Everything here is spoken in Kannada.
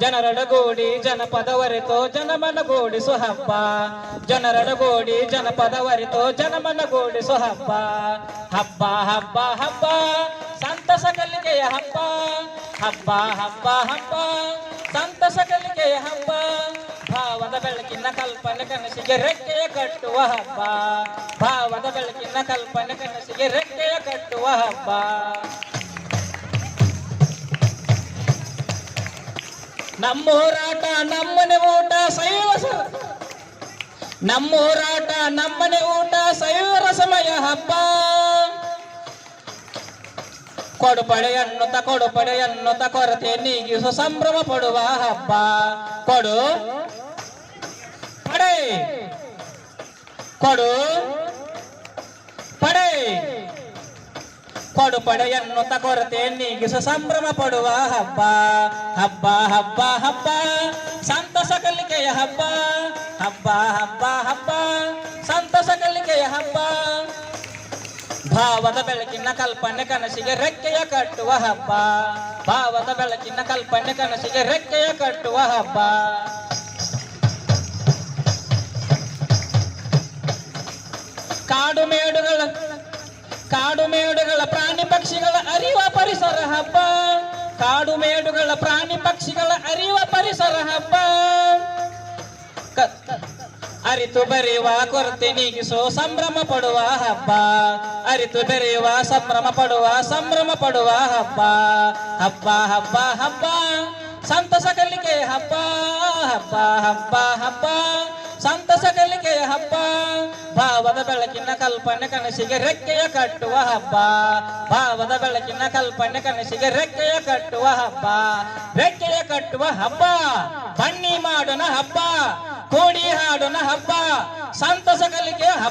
ಜನರೊಡಗೂಡಿ ಜನಪದವರಿತು ಜನಮನಗೂಡಿಸು ಹಬ್ಬ ಜನರೊಡಗೂಡಿ ಜನಮನ ಗೋಡಿ ಹಬ್ಬ ಹಬ್ಬ ಹಬ್ಬ ಹಬ್ಬ. ಸಂತಸ ಕಲಿಕೆಯ ಹಬ್ಬ. ಹಬ್ಬ ಹಬ್ಬ ಹಬ್ಬ. ಸಂತಸ ಕಲಿಕೆಯ ಹಬ್ಬ. ಭಾವದ ಬೆಳಕಿನ ಕಲ್ಪನೆ ಕನಸಿಗೆ ರೆಕ್ಕೆಯ ಕಟ್ಟುವ ಹಬ್ಬ. ಭಾವದ ಬೆಳಕಿನ ಕಲ್ಪನೆ ಕನಸಿಗೆ ರೆಕ್ಕೆಯ ಕಟ್ಟುವ ಹಬ್ಬ. ನಮ್ಮೂರಾಟ ನಮ್ಮನೆ ಊಟ ಸೈವ ನಮ್ಮ ಹೋರಾಟ ನಮ್ಮನೆ ಊಟ ಸೈವರ ಸಮಯ ಹಬ್ಬ. ಕೊಡುಪಡೆಯನ್ನು ತ ಕೊಡುಪಡೆಯನ್ನು ತ ಕೊರತೆ ನೀಗಿಸು ಸಂಭ್ರಮ ಪಡುವ ಹಬ್ಬ. ಕೊಡು. ಪಡೆ. ಕೊಡು. ಪಡೆ ಪಡೆಯನ್ನು ತಕೊರತೆ ನೀಗಿಸು ಸಂಭ್ರಮ ಪಡುವ ಹಬ್ಬ. ಹಬ್ಬ ಹಬ್ಬ ಹಬ್ಬ. ಸಂತಸ ಕಲಿಕೆಯ ಹಬ್ಬ. ಹಬ್ಬ ಹಬ್ಬ ಹಬ್ಬ. ಸಂತಸ ಕಲಿಕೆಯ ಹಬ್ಬ. ಭಾವದ ಬೆಳಕಿನ ಕಲ್ಪನೆ ಕನಸಿಗೆ ರೆಕ್ಕೆಯ ಕಟ್ಟುವ ಹಬ್ಬ. ಭಾವದ ಬೆಳಕಿನ ಕಲ್ಪನೆ ಕನಸಿಗೆ ರೆಕ್ಕೆಯ ಕಟ್ಟುವ ಹಬ್ಬ. ಕಾಡು ಮೇಡುಗಳ, ಕಾಡು ಅರಿವ ಪರಿಸರ ಹಬ್ಬ. ಕಾಡು ಮೇಡುಗಳ ಪ್ರಾಣಿ ಪಕ್ಷಿಗಳ ಅರಿವ ಪರಿಸರ ಹಬ್ಬ. ಅರಿತು ಬೆರೆಯುವ ಕೊರತೆ ನೀಗಿಸೋ ಸಂಭ್ರಮ ಪಡುವ ಹಬ್ಬ. ಅರಿತು ಬೆರೆಯುವ ಸಂಭ್ರಮ ಪಡುವ ಸಂಭ್ರಮ ಪಡುವ ಹಬ್ಬ. ಹಬ್ಬ ಹಬ್ಬ ಹಬ್ಬ. ಸಂತಸ ಕಲಿಕೆ ಹಬ್ಬ ಹಬ್ಬ ಹಬ್ಬ ಹಬ್ಬ. ಸಂತಸ ಕಲಿಕೆ ಹಬ್ಬ. ಭಾವದ ಬೆಳಕಿನ ಕಲ್ಪನೆ ಕನಸಿಗೆ ರೆಕ್ಕೆಯ ಕಟ್ಟುವ ಹಬ್ಬ. ಭಾವದ ಬೆಳಕಿನ ಕಲ್ಪನೆ ಕನಸಿಗೆ ರೆಕ್ಕೆಯ ಕಟ್ಟುವ ಹಬ್ಬ. ರೆಕ್ಕೆಯ ಕಟ್ಟುವ ಹಬ್ಬ. ಬನ್ನಿ ಮಾಡೋಣ ಹಬ್ಬ. ಕೋಡಿ ಹಾಡೋಣ ಹಬ್ಬ. ಸಂತಸ ಕಲಿಕೆಯ ಹಬ್ಬ.